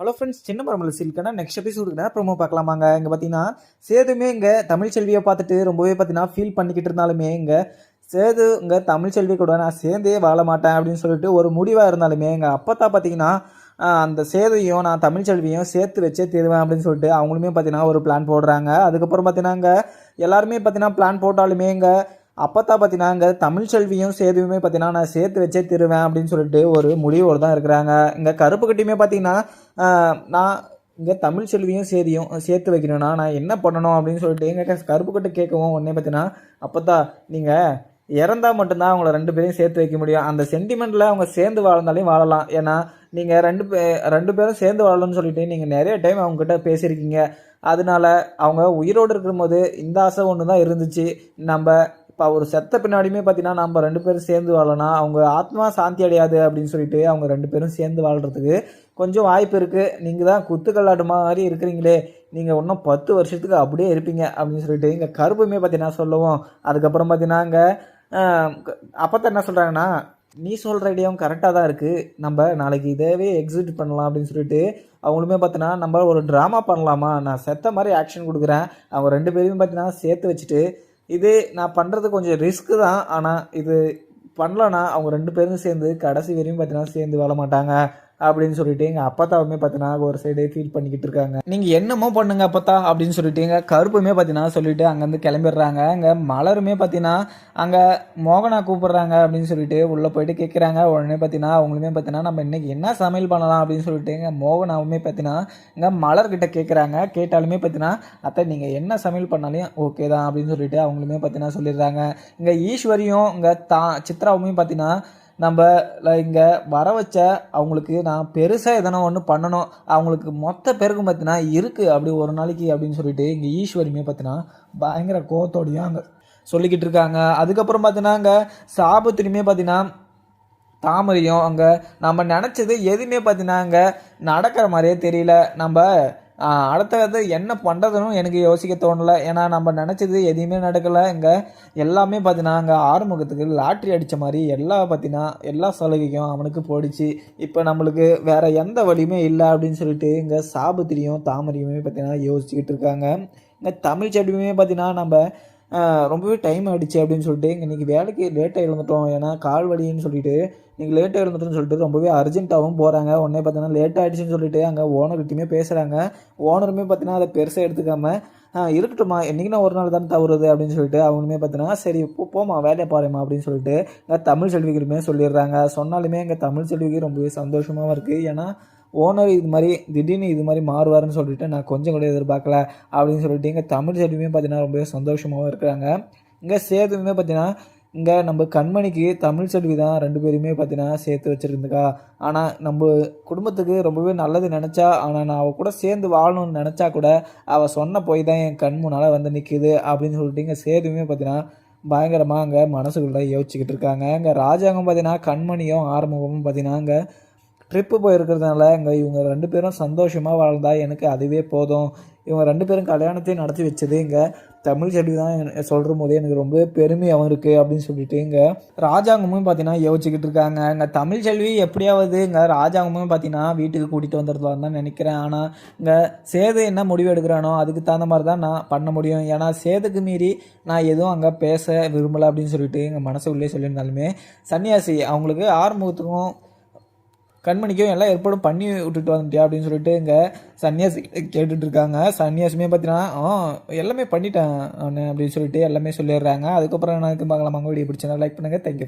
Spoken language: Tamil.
ஹலோ ஃப்ரெண்ட்ஸ் சின்ன மரமல சில்கனா நெக்ஸ்ட் எபிசோடுக்கு ப்ரோமோ பார்க்கலாமாங்க? இங்கே பார்த்தீங்கன்னா சேதுமே இங்கே தமிழ் செல்வியை பார்த்துட்டு ரொம்பவே பார்த்தீங்கன்னா ஃபீல் பண்ணிக்கிட்டு இருந்தாலுமே இங்கே சேது இங்கே தமிழ் செல்வி கூட நான் சேர்ந்தே வாழ மாட்டேன் அப்படின்னு சொல்லிட்டு ஒரு முடிவாக இருந்தாலுமே எங்கள் அப்பத்தா பார்த்தீங்கன்னா அந்த சேதையும் நான் தமிழ் செல்வியும் சேர்த்து வச்சே தருவேன் அப்படின்னு சொல்லிட்டு அவங்களுமே பார்த்தீங்கன்னா ஒரு பிளான் போடுறாங்க. அதுக்கப்புறம் பார்த்தீங்கன்னா இங்கே எல்லாருமே பார்த்தீங்கன்னா பிளான் போட்டாலுமே இங்கே அப்பத்தா பார்த்தீங்கன்னா இங்கே தமிழ் செல்வியும் சேதுவுமே பார்த்தீங்கன்னா நான் சேர்த்து வச்சே தருவேன் அப்படின்னு சொல்லிட்டு ஒரு முடிவோடு தான் இருக்கிறாங்க. இங்கே கருப்பு கட்டியுமே பார்த்தீங்கன்னா நான் இங்கே தமிழ் செல்வியும் சேதியும் சேர்த்து வைக்கணும்னா நான் என்ன பண்ணணும்? அப்படின்னு சொல்லிட்டு எங்கள் கருப்பு கட்டு கேட்கவும் உடனே பார்த்தீங்கன்னா அப்பத்தா நீங்கள் இறந்தால் மட்டும்தான் அவங்கள ரெண்டு பேரையும் சேர்த்து வைக்க முடியும். அந்த சென்டிமெண்ட்டில் அவங்க சேர்ந்து வாழ்ந்தாலையும் வாழலாம். ஏன்னா நீங்கள் ரெண்டு பே ரெண்டு பேரும் சேர்ந்து வாழணும்னு சொல்லிட்டு நீங்கள் நிறைய டைம் அவங்ககிட்ட பேசியிருக்கீங்க. அதனால அவங்க உயிரோடு இருக்கும்போது இந்த ஆசை ஒன்று தான் இருந்துச்சு. நம்ம இப்போ அவர் செத்த பின்னாடியுமே பார்த்தீங்கன்னா நம்ம ரெண்டு பேரும் சேர்ந்து வாழலாம் அவங்க ஆத்மா சாந்தி அடையாது அப்படின்னு சொல்லிட்டு அவங்க ரெண்டு பேரும் சேர்ந்து வாழ்கிறதுக்கு கொஞ்சம் வாய்ப்பு இருக்குது நீங்கள் தான் குத்துக்கல்லாடு மாதிரி இருக்கிறீங்களே நீங்கள் இன்னும் பத்து வருஷத்துக்கு அப்படியே இருப்பீங்க அப்படின்னு சொல்லிட்டு இங்கே கருப்புமே பார்த்தீங்கன்னா சொல்லுவோம் அதுக்கப்புறம் பார்த்தீங்கன்னா இங்கே அப்போ என்ன சொல்கிறாங்கன்னா நீ சொல்கிற ஐடியாவும் கரெக்டாக தான் இருக்குது நம்ம நாளைக்கு இதேவே எக்ஸிட் பண்ணலாம் அப்படின்னு சொல்லிட்டு அவங்களுமே பார்த்தீங்கன்னா நம்ம ஒரு ட்ராமா பண்ணலாமா? நான் செத்த மாதிரி ஆக்ஷன் கொடுக்குறேன். அவங்க ரெண்டு பேரையும் பார்த்தீங்கன்னா சேர்த்து வச்சுட்டு இது நான் பண்ணுறது கொஞ்சம் ரிஸ்க்கு தான். ஆனால் இது பண்ணலன்னா அவங்க ரெண்டு பேரும் சேர்ந்து கடைசி வரையும் பார்த்தீங்கன்னா சேர்ந்து வாழ மாட்டாங்க. அப்படின்னு சொல்லிட்டு எங்கள் அப்பத்தாவுமே பார்த்தீங்கன்னா ஒரு சைடு ஃபீல் பண்ணிக்கிட்டு இருக்காங்க. நீங்கள் என்னமோ பண்ணுங்க அப்பத்தா அப்படின்னு சொல்லிட்டு எங்கள் கருப்புமே பார்த்தீங்கன்னா சொல்லிட்டு அங்கேருந்து கிளம்பிடுறாங்க. அங்கே மலருமே பார்த்தீங்கன்னா அங்கே மோகனா கூப்பிட்றாங்க அப்படின்னு சொல்லிட்டு உள்ளே போயிட்டு கேட்குறாங்க உடனே பார்த்தீங்கன்னா அவங்களுமே பார்த்தீங்கன்னா நம்ம இன்றைக்கி என்ன சமையல் பண்ணலாம் அப்படின்னு சொல்லிட்டு எங்கள் மோகனாவுமே பார்த்தீங்கன்னா இங்கே மலர்கிட்ட கேட்குறாங்க கேட்டாலுமே பார்த்தீங்கன்னா அத்தை நீங்கள் என்ன சமையல் பண்ணாலும் ஓகே தான் அப்படின்னு சொல்லிட்டு அவங்களுமே பார்த்தீங்கன்னா சொல்லிடுறாங்க. இங்கே ஈஸ்வரியும் இங்கே தா சித்ராவுமே பார்த்தீங்கன்னா நம்ம இங்கே வர வச்ச அவங்களுக்கு நான் பெருசாக எதனா ஒன்று பண்ணணும். அவங்களுக்கு மொத்த பேருக்கும் பார்த்தினா இருக்குது அப்படி ஒரு நாளைக்கு அப்படின்னு சொல்லிட்டு இங்கே ஈஸ்வரியுமே பார்த்தினா பயங்கர கோவத்தோடையும் அங்கே சொல்லிக்கிட்டு இருக்காங்க. அதுக்கப்புறம் பார்த்தீங்கன்னா அங்கே சாபத்திலுமே பார்த்தீங்கன்னா தாமரையும் அங்கே நம்ம நினச்சது எதுவுமே பார்த்தீங்கன்னா அங்கே நடக்கிற மாதிரியே தெரியல. நம்ம அடுத்தது என்ன பண்ணுறதுன்னு எனக்கு யோசிக்க தோணலை. ஏன்னா நம்ம நினச்சது எதையுமே நடக்கலை. இங்கே எல்லாமே பார்த்தீங்கன்னா அங்கே ஆறுமுகத்துக்கு லாட்ரி அடித்த மாதிரி எல்லா பார்த்தீங்கன்னா எல்லா சலுகையும் அவனுக்கு போடுச்சு இப்போ நம்மளுக்கு வேறு எந்த வழியுமே இல்லை அப்படின்னு சொல்லிட்டு இங்கே சாபத்திரியும் தாமரையுமே பார்த்தீங்கன்னா யோசிச்சுக்கிட்டு இருக்காங்க. இங்கே தமிழ் செடியுமே பார்த்தீங்கன்னா நம்ம ரொம்பவே டைம் ஆகிடுச்சு அப்படின்னு சொல்லிட்டு இங்கே இன்றைக்கி வேலைக்கு லேட்டாக இருந்துட்டோம். ஏன்னா கால் வலின்னு சொல்லிட்டு நீங்கள் லேட்டாக இருந்துட்டோம்னு சொல்லிட்டு ரொம்பவே அர்ஜென்ட்டாகவும் போகிறாங்க உடனே பார்த்தீங்கன்னா லேட் ஆகிடுச்சின்னு சொல்லிட்டு அங்கே ஓனர்கிட்டையுமே பேசுகிறாங்க ஓனருமே பார்த்தீங்கன்னா அதை பெருசாக எடுத்துக்காம இருக்கட்டும்மா. என்றைக்குன்னா ஒரு நாள் தானே தவறுது? அப்படின்னு சொல்லிட்டு அவங்களுமே பார்த்தீங்கன்னா சரி போ போமா வேலையை பாருமா அப்படின்னு சொல்லிட்டு தமிழ் செல்விகளுமே சொல்லிடுறாங்க. சொன்னாலுமே எங்கள் தமிழ் செல்விக்கு ரொம்பவே சந்தோஷமாகவும் இருக்குது ஏன்னா ஓனர் இது மாதிரி திடீர்னு இது மாதிரி மாறுவாருன்னு சொல்லிட்டு நான் கொஞ்சம் கூட எதிர்பார்க்கல அப்படின்னு சொல்லிட்டு இங்கே தமிழ் செல்வியும் பார்த்தீங்கன்னா ரொம்பவே சந்தோஷமாகவும் இருக்கிறாங்க. இங்கே சேதுவுமே பார்த்தீங்கன்னா இங்கே நம்ம கண்மணிக்கு தமிழ் செல்வி தான் ரெண்டு பேருமே பார்த்தீங்கன்னா சேர்த்து வச்சுருந்துக்கா. ஆனால் நம்ம குடும்பத்துக்கு ரொம்பவே நல்லது நினச்சா ஆனால் நான் அவள் கூட சேர்ந்து வாழணும்னு நினச்சா கூட அவள் சொன்ன போய் தான் என் கண் முன்னால் வந்து நிற்கிது அப்படின்னு சொல்லிட்டு இங்கே சேதுவுமே பார்த்தீங்கன்னா பயங்கரமாக அங்கே மனசுக்குள்ளே யோசிச்சுக்கிட்டு இருக்காங்க. இங்கே ராஜாங்கம் பார்த்தீங்கன்னா கண்மணியும் ஆறுமுகமும் பார்த்தீங்கன்னா அங்கே ட்ரிப்பு போயிருக்கிறதுனால இங்கே இவங்க ரெண்டு பேரும் சந்தோஷமாக வாழ்ந்தா எனக்கு அதுவே போதும். இவங்க ரெண்டு பேரும் கல்யாணத்தையும் நடத்தி வச்சது இங்கே. தமிழ் செல்வி தான் சொல்கிற போதே எனக்கு ரொம்ப பெருமையாகவும் இருக்குது அப்படின்னு சொல்லிட்டு இங்கே ராஜாங்கமும் பார்த்தீங்கன்னா யோசிச்சுக்கிட்டு இருக்காங்க. இங்கே தமிழ் செல்வி எப்படியாவது இங்கே ராஜாங்கமும் பார்த்தீங்கன்னா வீட்டுக்கு கூட்டிகிட்டு வந்துடலாம் தான் நினைக்கிறேன். ஆனால் இங்கே சேது என்ன முடிவு எடுக்கிறானோ அதுக்கு தகுந்த மாதிரி தான் நான் பண்ண முடியும். ஏன்னா சேதுக்கு மீறி நான் எதுவும் அங்கே பேச விரும்பலை அப்படின்னு சொல்லிட்டு எங்கள் மனசுக்குள்ளே சொல்லியிருந்தாலுமே சன்னியாசி அவங்களுக்கு ஆறுமுகத்துக்கும் கண்மணிக்கும் எல்லாம் ஏற்பாடும் பண்ணி விட்டுட்டு வந்துட்டியா அப்படின்னு சொல்லிட்டு இங்கே சன்னியாசி கேட்டுட்டு இருக்காங்க சன்னியாசியுமே பார்த்தீங்கன்னா ஆ எல்லாமே பண்ணிட்டேன் அப்படின்னு சொல்லிட்டு எல்லாமே சொல்லிடுறாங்க. அதுக்கப்புறம் எனக்கு பார்க்கலாம் வீடியோ பிடிச்சா லைக் பண்ணுங்கள் தேங்க்யூ